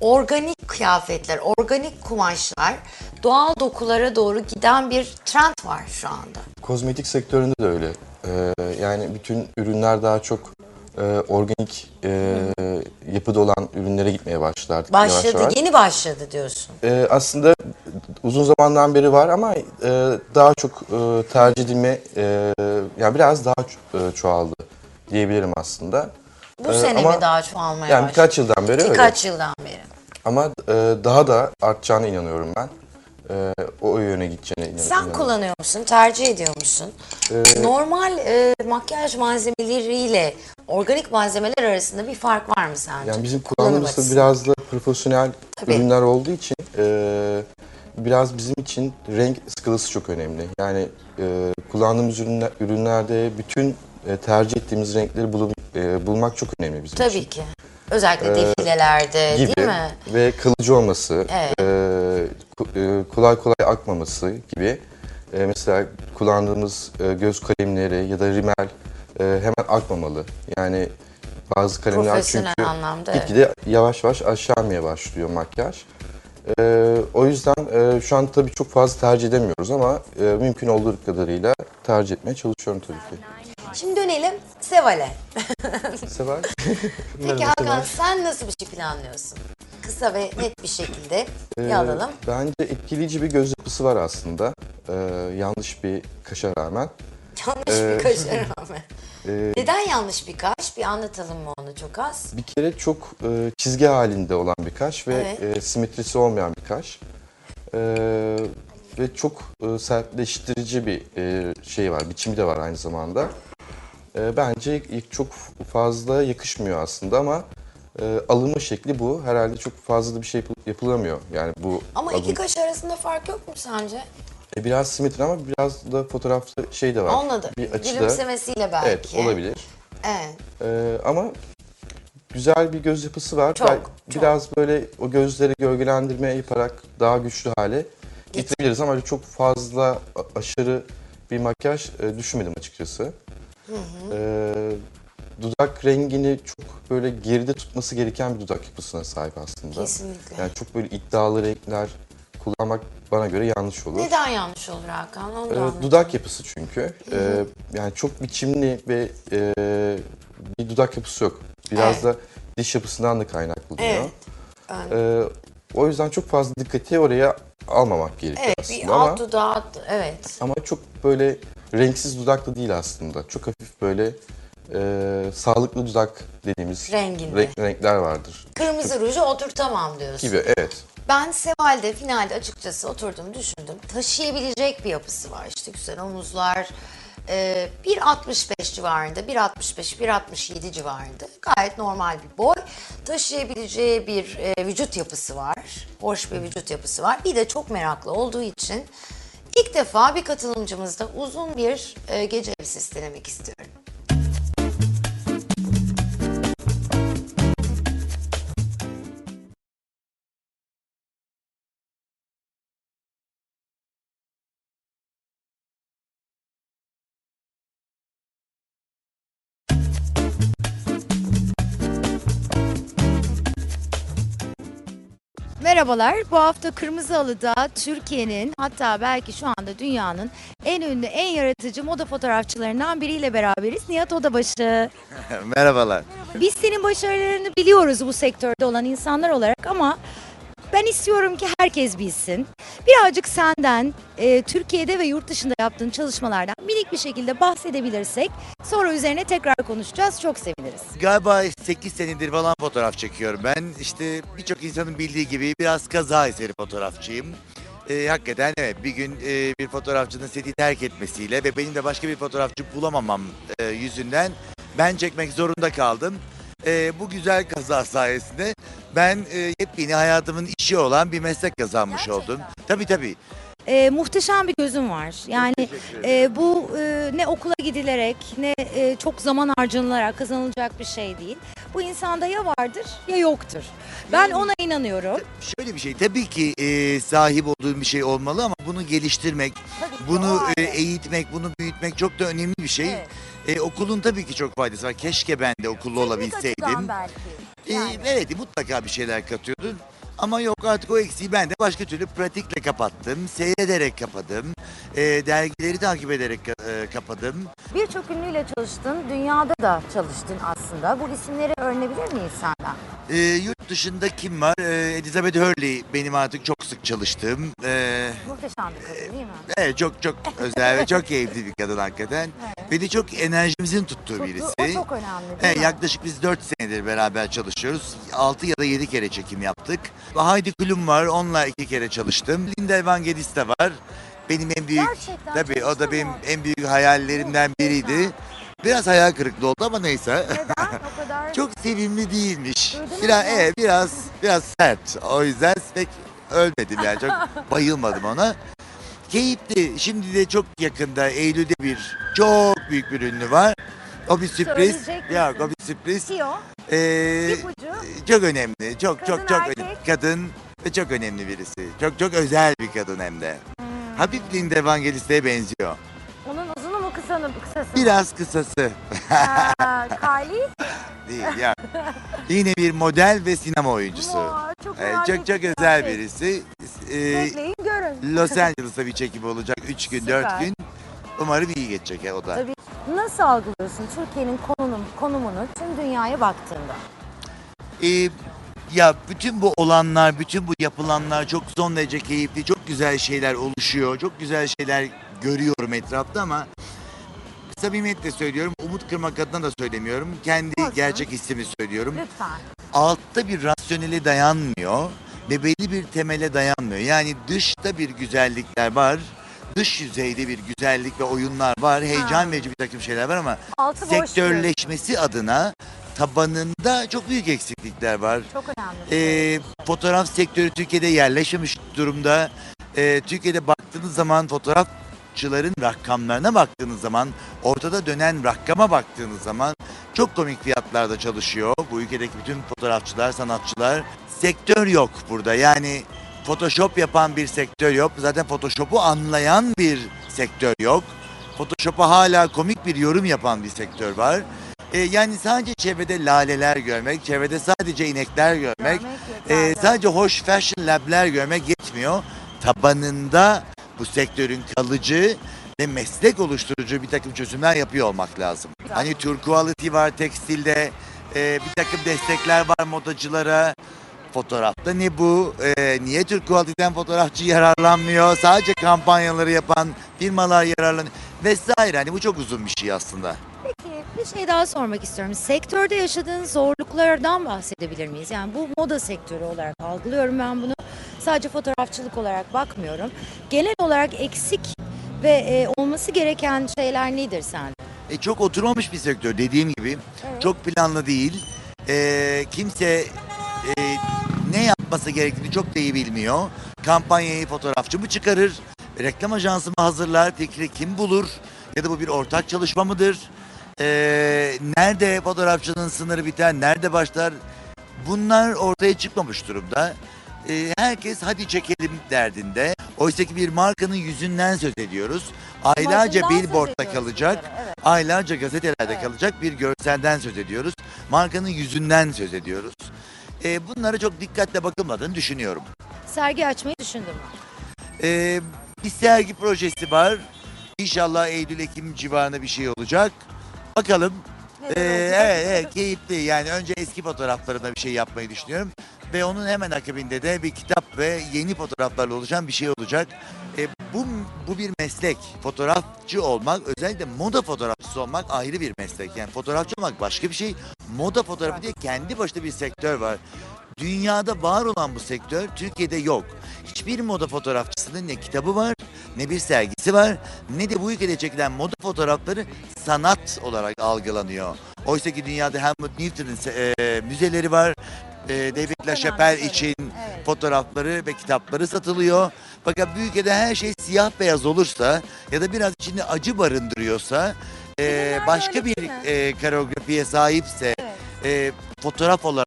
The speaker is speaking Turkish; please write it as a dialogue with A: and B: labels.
A: Organik kıyafetler, organik kumaşlar, doğal dokulara doğru giden bir trend var şu anda.
B: Kozmetik sektöründe de öyle. Ee, yani bütün ürünler daha çok e, organik e, yapıda olan ürünlere gitmeye başladı artık yavaş
A: Başladı,
B: yavaş.
A: yeni başladı diyorsun.
B: Ee, aslında uzun zamandan beri var ama e, daha çok e, tercih edilme, e, yani biraz daha ço- e, çoğaldı diyebilirim aslında.
A: Bu
B: Ee,
A: sene
B: ama
A: mi daha çoğalmaya
B: Yani
A: başladı?
B: birkaç yıldan beri öyle.
A: Birkaç yıldan beri.
B: Ama e, daha da artacağına inanıyorum ben. E, o yöne gideceğine inan-
A: Sen
B: inanıyorum.
A: kullanıyor musun? Tercih ediyor musun?
B: Ee,
A: Normal e, makyaj malzemeleriyle organik malzemeler arasında bir fark var mı sence?
B: Yani bizim kullandığımız biraz da profesyonel
A: Tabii.
B: ürünler olduğu için e, biraz bizim için renk skalası çok önemli. Yani e, kullandığımız ürünler, ürünlerde bütün e, tercih ettiğimiz renkleri bulu- e, bulmak çok önemli bizim için.
A: Tabii ki. Özellikle defilelerde
B: Ee, Gibi
A: değil mi?
B: ve kalıcı olması,
A: Evet.
B: e, e, kolay kolay akmaması gibi. E, mesela kullandığımız e, göz kalemleri ya da rimel e, hemen akmamalı. Yani bazı kalemler çünkü
A: anlamda,
B: gitgide yavaş yavaş aşağı inmeye başlıyor makyaj. E, o yüzden e, şu an tabii çok fazla tercih edemiyoruz ama e, mümkün olduğu kadarıyla tercih etmeye çalışıyorum tabii ki.
A: Şimdi dönelim Seval'e.
B: Seval?
A: Peki Hakan sen nasıl bir şey planlıyorsun? Kısa ve net bir şekilde bir
B: Ee,
A: alalım.
B: Bence etkileyici bir göz yapısı var aslında. Ee, yanlış bir kaşa rağmen.
A: Yanlış
B: ee,
A: bir kaşa rağmen.
B: Ee,
A: Neden yanlış bir kaş? Bir anlatalım mı onu çok az?
B: bir kere çok e, çizgi halinde olan bir kaş ve
A: Evet.
B: e, simetrisi olmayan bir kaş. Ee, ve çok e, sertleştirici bir e, şey var, biçimi de var aynı zamanda. Ee, bence ilk çok fazla yakışmıyor aslında ama e, alınma şekli bu. Herhalde çok fazla da bir şey yapı- yapılamıyor. Yani bu
A: Ama iki kaş arasında fark yok mu sence?
B: E, biraz simetri ama biraz da fotoğrafta şey de var.
A: Anladım.
B: Bir açıda.
A: Gülümsemesiyle belki.
B: Evet olabilir.
A: Evet.
B: Ee, ama güzel bir göz yapısı var.
A: Çok, çok.
B: Biraz böyle o gözleri gölgelendirme yaparak daha güçlü hale getirebiliriz ama öyle çok fazla a- aşırı bir makyaj e, düşünmedim açıkçası. Ee, dudak rengini çok böyle geride tutması gereken bir dudak yapısına sahip aslında.
A: Kesinlikle.
B: Yani çok böyle iddialı renkler kullanmak bana göre yanlış olur.
A: Neden yanlış olur Hakan? Onu
B: Ee, dudak yapısı çünkü. Ee, yani çok biçimli ve e, bir dudak yapısı yok. Biraz
A: Evet.
B: da diş yapısından da kaynaklanıyor.
A: Evet.
B: Ee, o yüzden çok fazla dikkati oraya almamak gerekiyor
A: Evet bir
B: aslında ama,
A: alt dudağı evet.
B: ama çok böyle renksiz dudak da değil aslında. Çok hafif böyle e, sağlıklı dudak dediğimiz
A: Renginde.
B: renk- renkler vardır.
A: Kırmızı ruju oturtamam diyorsun.
B: Gibi evet.
A: Ben Seval'de finalde açıkçası oturdum düşündüm. Taşıyabilecek bir yapısı var. İşte güzel omuzlar. e, 1.65 civarında, 1.65, 1.67 civarında. Gayet normal bir boy. Taşıyabileceği bir e, vücut yapısı var. Hoş bir vücut yapısı var. Bir de çok meraklı olduğu için ilk defa bir katılımcımızda uzun bir e, gece elbisesi denemek istiyorum.
C: Merhabalar. Bu hafta Kırmızı Halı'da Türkiye'nin hatta belki şu anda dünyanın en ünlü, en yaratıcı moda fotoğrafçılarından biriyle beraberiz. Nihat Odabaşı.
D: Merhabalar.
C: Biz senin başarılarını biliyoruz bu sektörde olan insanlar olarak ama ben istiyorum ki herkes bilsin. Birazcık senden, e, Türkiye'de ve yurt dışında yaptığın çalışmalardan minik bir şekilde bahsedebilirsek sonra üzerine tekrar konuşacağız. Çok seviniriz.
D: Galiba 8 senedir falan fotoğraf çekiyorum. Ben işte birçok insanın bildiği gibi biraz kaza eseri fotoğrafçıyım. Ee, hakikaten evet bir gün e, bir fotoğrafçının seti terk etmesiyle ve benim de başka bir fotoğrafçı bulamamam e, yüzünden ben çekmek zorunda kaldım. E, bu güzel kaza sayesinde ben e, yepyeni hayatımın işi olan bir meslek kazanmış oldum. Tabii tabii.
C: E, muhteşem bir gözün var. Yani e, bu e, ne okula gidilerek ne e, çok zaman harcanılarak kazanılacak bir şey değil. Bu insanda ya vardır ya yoktur. Ben ona inanıyorum.
D: Şöyle bir şey tabii ki e, sahip olduğun bir şey olmalı ama bunu geliştirmek,
C: Tabii ki
D: bunu
C: o
D: e,
C: ayrı.
D: eğitmek, bunu büyütmek çok da önemli bir şey.
C: Evet.
D: E, okulun tabii ki çok faydası var. Keşke ben de okullu
C: Teknik
D: olabilseydim.
C: açıdan belki.
D: Ee,
C: Yani.
D: evet mutlaka bir şeyler katıyordun. Ama yok artık o eksiği ben de başka türlü pratikle kapattım. Seyrederek kapadım. Ee, dergileri takip ederek ka- e, kapadım.
C: Birçok ünlüyle çalıştın, dünyada da çalıştın aslında. Bu isimleri öğrenebilir miyiz senden?
D: Ee, yurt dışında kim var? Ee, Elizabeth Hurley benim artık çok sık çalıştığım. Ee,
C: Muhteşem bir kadın değil mi?
D: evet çok çok özel ve çok keyifli bir kadın hakikaten. Ve de çok enerjimizin tuttuğu
C: Tuttu-
D: birisi.
C: O çok önemli değil
D: Evet,
C: mi?
D: yaklaşık biz 4 senedir beraber çalışıyoruz. 6 ya da 7 kere çekim yaptık. Heidi Klum var, onunla 2 kere çalıştım. Linda Evangelista var. Benim en büyük,
C: Gerçekten
D: tabii o da
C: çalıştın
D: benim
C: mı?
D: en büyük hayallerimden biriydi. Biraz hayal kırıklığı oldu ama neyse.
C: Neden o kadar?
D: Çok sevimli değilmiş.
C: Duydunuz
D: Biraz evet, biraz biraz sert. O yüzden pek ölmedim yani çok bayılmadım ona. Keyifli. Şimdi de çok yakında Eylül'de bir çok büyük bir ünlü var. O bir sürpriz. Yok o bir sürpriz.
C: CEO,
D: Ee, çok önemli. Çok
C: Kadın,
D: çok çok
C: erkek.
D: önemli. Kadın ve çok önemli birisi. Çok çok özel bir kadın hem de.
C: Hmm.
D: Hafif Linda Evangelista'ya benziyor.
C: Onun uzunu mu kısa mı? Kısası?
D: Biraz kısası
C: Ha, Kylie.
D: değil ya. Yine bir model ve sinema oyuncusu.
C: Vay, çok,
D: Ee, çok çok özel birisi. Ee,
C: Bekleyin görün.
D: Los Angeles'ta bir çekim olacak. 3 gün, 4
C: Süper.
D: gün. Umarım iyi geçecek ya o da.
C: Tabii. Nasıl algılıyorsun Türkiye'nin konunun, konumunu tüm dünyaya baktığında?
D: Ee, ya bütün bu olanlar, bütün bu yapılanlar çok son derece keyifli, çok güzel şeyler oluşuyor, çok güzel şeyler görüyorum etrafta ama samimiyetle söylüyorum, umut kırmak adına da söylemiyorum. Kendi
C: Olsun.
D: gerçek hissimi söylüyorum.
C: Lütfen.
D: Altta bir rasyonele dayanmıyor ve belli bir temele dayanmıyor. Yani dışta bir güzellikler var, dış yüzeyde bir güzellik ve oyunlar var, heyecan verici bir takım şeyler var ama
C: Altı boş
D: sektörleşmesi adına tabanında çok büyük eksiklikler var.
C: Çok önemli.
D: Ee, fotoğraf sektörü Türkiye'de yerleşmemiş durumda. Ee, Türkiye'de baktığınız zaman fotoğrafçıların rakamlarına baktığınız zaman, ortada dönen rakama baktığınız zaman çok komik fiyatlarda çalışıyor bu ülkedeki bütün fotoğrafçılar, sanatçılar. Sektör yok burada. Yani Photoshop yapan bir sektör yok. Zaten Photoshop'u anlayan bir sektör yok. Photoshop'a hala komik bir yorum yapan bir sektör var. Ee, yani sadece çevrede laleler görmek, çevrede sadece inekler görmek,
C: Görmek yeterli.
D: sadece hoş fashion lab'ler görmek yetmiyor. Tabanında bu sektörün kalıcı ve meslek oluşturucu bir takım çözümler yapıyor olmak lazım.
C: Güzel.
D: Hani Tour Quality var tekstilde, ee, bir takım destekler var modacılara. Fotoğrafta ne bu? Ee, niye Türk Quality'den fotoğrafçı yararlanmıyor? Sadece kampanyaları yapan firmalar yararlanıyor vesaire. Hani bu çok uzun bir şey aslında.
C: Peki bir şey daha sormak istiyorum. Sektörde yaşadığın zorluklardan bahsedebilir miyiz? Yani bu moda sektörü olarak algılıyorum ben bunu. Sadece fotoğrafçılık olarak bakmıyorum. Genel olarak eksik ve e, olması gereken şeyler nedir sen?
D: E, çok oturmamış bir sektör dediğim gibi.
C: Evet.
D: Çok planlı değil. E, kimse e, yapması gerektiğini çok da iyi bilmiyor. Kampanyayı fotoğrafçı mı çıkarır? Reklam ajansı mı hazırlar? Fikri kim bulur? Ya da bu bir ortak çalışma mıdır? E, nerede fotoğrafçının sınırı biter? Nerede başlar? Bunlar ortaya çıkmamış durumda. E, herkes hadi çekelim derdinde. Oysa ki bir markanın yüzünden söz ediyoruz. Aylarca
C: söz
D: billboardda
C: ediyoruz
D: kalacak.
C: bir kere, Evet.
D: Aylarca gazetelerde
C: Evet.
D: kalacak bir görselden söz ediyoruz. Markanın yüzünden söz ediyoruz. Ee, bunlara çok dikkatle bakılmadığını düşünüyorum.
C: Sergi açmayı düşündün mü?
D: Ee, bir sergi projesi var. İnşallah Eylül-Ekim civarında bir şey olacak. Bakalım. Ee, evet, evet keyifli. Yani önce eski fotoğraflarına bir şey yapmayı düşünüyorum. Ve onun hemen akabinde de bir kitap ve yeni fotoğraflarla oluşan bir şey olacak. Ee, bu, bu bir meslek. Fotoğrafçı olmak, özellikle moda fotoğrafçısı olmak ayrı bir meslek. Yani fotoğrafçı olmak başka bir şey. Moda fotoğrafı diye kendi başına bir sektör var. Dünyada var olan bu sektör Türkiye'de yok. Hiçbir moda fotoğrafçısının ne kitabı var, ne bir sergisi var, ne de bu ülkede çekilen moda fotoğrafları sanat olarak algılanıyor. Oysa ki dünyada Helmut Newton'un se- e, müzeleri var. E, David LaChapelle için
C: Evet.
D: fotoğrafları ve kitapları satılıyor. Fakat bu ülkede her şey siyah beyaz olursa ya da biraz içinde acı barındırıyorsa e, başka bir e, koreografiye sahipse. E, fotoğraf olarak